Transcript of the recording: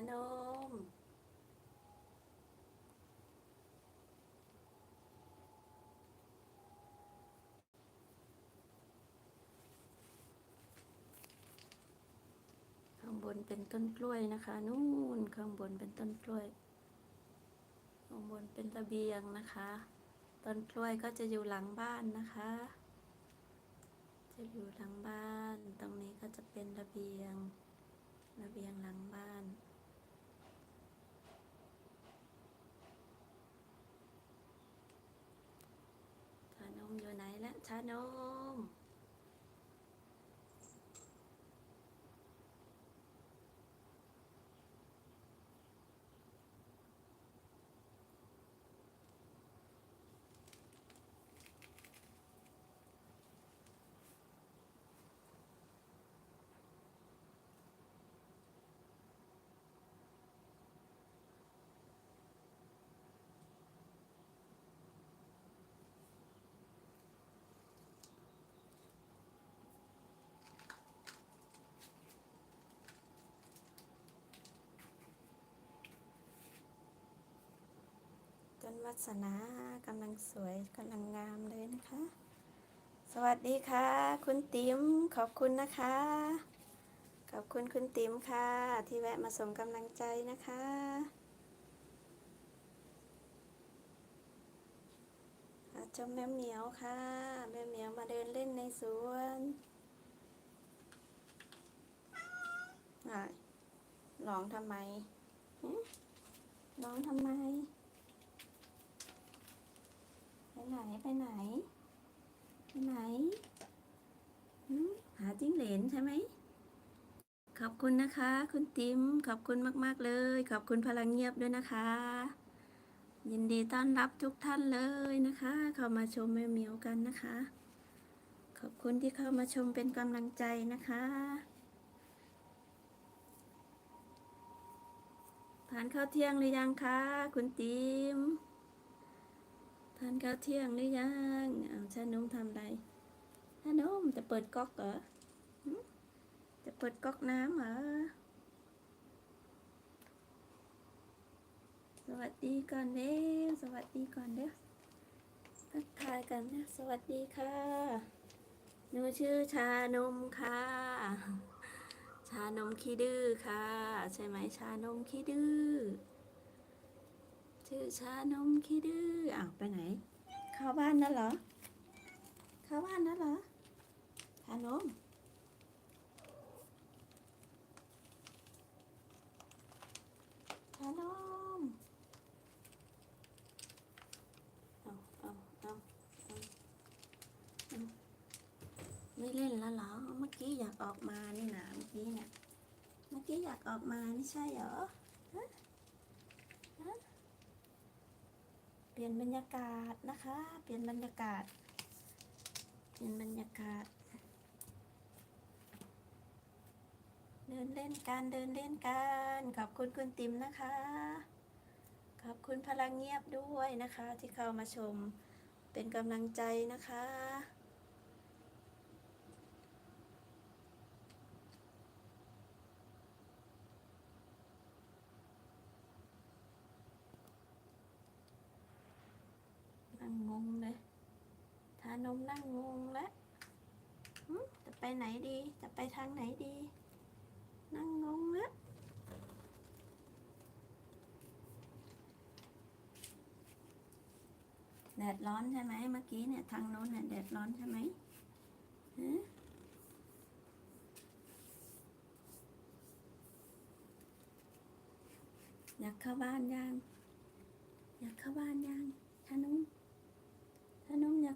านม ข้างบนเป็นต้นกล้วยนะคะ นู่นข้างบนเป็นต้นกล้วย ข้างบนเป็นระเบียงนะคะ ต้นกล้วยก็จะอยู่หลังบ้านนะคะ จะอยู่หลังบ้าน ตรงนี้ก็จะเป็นระเบียงระเบียงหลังบ้าน ชานม อยู่ นวัสนากำลังสวยกำลังงามเลยนะคะ สวัสดีค่ะ คุณติ๋มขอบคุณนะคะ ขอบคุณคุณติ๋มค่ะ ที่แวะมาส่งกำลังใจนะคะอะชมแม่เหมียวค่ะ แม่เหมียวมาเดินเล่นในสวนอะร้องทำไมร้องทำไม ไปไหนไปไหน ไปไหน หาจิ้งเหลนใช่ไหม ขอบคุณนะคะ คุณติมขอบคุณมาก ๆ เลย ขอบคุณพลังเงียบด้วยนะคะ ยินดีต้อนรับทุกท่านเลยนะคะ เข้ามาชมแมวเหมียวกันนะคะ ขอบคุณที่เข้ามาชมเป็นกำลังใจนะคะทานข้าวเที่ยงหรือยังคะ คุณติม ทานข้าวเที่ยงหรือยังอ้าชานุ่มทำอะไรชานุ่มจะเปิดก๊อกเหรอจะเปิดก๊อกน้ำเหรอ สวัสดีก่อนเด้วสวัสดีก่อนเด้วทักทายกันนะ สวัสดีค่ะหนูชื่อชานมค่ะ ชานมขี้ดื้อค่ะ ใช่ไหมชานมขี้ดื้อ ชื่อชานมขี้ดื้ออ้าวไปไหน เข้าบ้านแล้วเหรอ เข้าบ้านแล้วเหรอชานมชานมเอาเอาเอาเอาเอาไม่เล่นแล้วเหรอ เมื่อกี้อยากออกมานี่นะเมื่อกี้เนี่ย เมื่อกี้อยากออกมานี่ใช่เหรอ ลี่ยนบรรยากาศนะคะ เปลี่ยนบรรยากาศ เปลี่ยนบรรยากาศ เดินเล่นกันเดินเล่นกันขอบคุณคุณติมนะคะ ขอบคุณพลังเงียบด้วยนะคะ ที่เข้ามาชมเป็นกำลังใจนะคะ นั่งงงเลยทานมนั่งงงแล้วจะไปไหนดี จะไปทางไหนดี นั่งงงแล้วแดดร้อนใช่ไหมเมื่อกี้เนี่ยทางโน้นเนี่ยแดดร้อนใช่ไหมฮะอยากเข้าบ้านยัง อยากเข้าบ้านยังทานุ่ม ทานุ่มอย